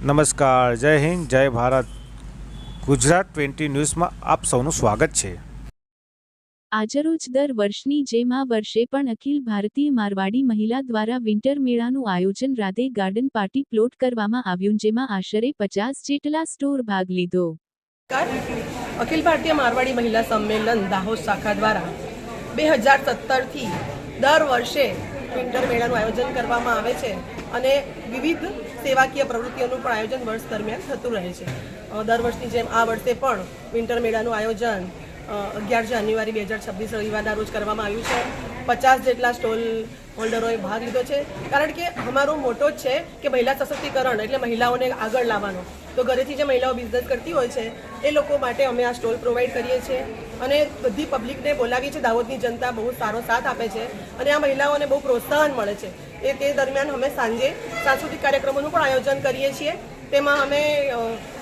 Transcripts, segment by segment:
નમસ્કાર જય હિન્દ જય ભારત. ગુજરાત ટ્વેન્ટી ન્યૂઝમાં આપ સૌનું સ્વાગત છે. આજરોજ દર વર્ષની જેમ આ વર્ષે પણ અખિલ ભારતીય મારવાડી મહિલા દ્વારા વિન્ટર મેળાનું આયોજન રાધે ગાર્ડન પાર્ટી પ્લોટ કરવામાં આવ્યું જેમાં આશરે પચાસ જેટલા સ્ટોર ભાગ લીધો. અખિલ ભારતીય મારવાડી મહિલા સંમેલન દાહોદ શાખા દ્વારા બે હજાર સત્તરથી દર વર્ષે વિન્ટર મેળાનું આયોજન કરવામાં આવે છે અને વિવિધ સેવાકીય પ્રવૃત્તિઓનું પણ આયોજન વર્ષ દરમિયાન થતું રહે છે. દર વર્ષની જેમ આ વર્ષે પણ વિન્ટર મેળાનું આયોજન અગિયાર જાન્યુઆરી બે હજાર છવ્વીસ રવિવારના રોજ કરવામાં આવ્યું છે. પચાસ જેટલા સ્ટોલ હોલ્ડરોએ ભાગ લીધો છે. કારણ કે અમારો મોટો જ છે કે મહિલા સશક્તિકરણ એટલે મહિલાઓને આગળ લાવવાનો. તો ઘરેથી જે મહિલાઓ બિઝનેસ કરતી હોય છે, એ લોકો માટે અમે આ સ્ટોલ પ્રોવાઈડ કરીએ છીએ. અને બધી પબ્લિકને બોલાવીએ છીએ. દાહોદની જનતા બહુ સારો સાથ આપે છે અને આ મહિલાઓને બહુ પ્રોત્સાહન મળે છે. એ તે દરમિયાન અમે સાંજે સાંસ્કૃતિક કાર્યક્રમોનું પણ આયોજન કરીએ છીએ. તેમાં અમે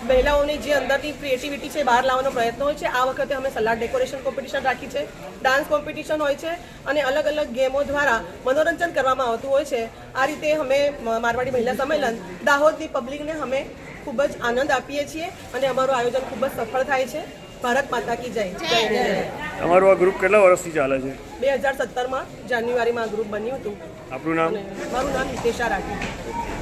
મહિલાઓની જે અંદરની ક્રિએટિવિટી છે બહાર લાવવાનો પ્રયત્ન હોય છે. આ વખતે અમે સલાડ ડેકોરેશન કોમ્પિટિશન રાખી છે. ડાન્સ કોમ્પિટિશન હોય છે અને અલગ અલગ ગેમો દ્વારા મનોરંજન કરવામાં આવતું હોય છે. આ રીતે અમે મારવાડી મહિલા સંમેલન દાહોદની પબ્લિકને અમે ખૂબ જ આનંદ આપીએ છીએ અને અમારું આયોજન ખૂબ જ સફળ થાય છે. ભારત માતા કી જય. જય જય. આ ગ્રુપ કેટલા વર્ષથી ચાલે છે? બે હજાર સત્તરમાં જાન્યુઆરીમાં આ ગ્રુપ બન્યું હતું. આપણું નામ? મારું નામ હિતેશા રાઠી.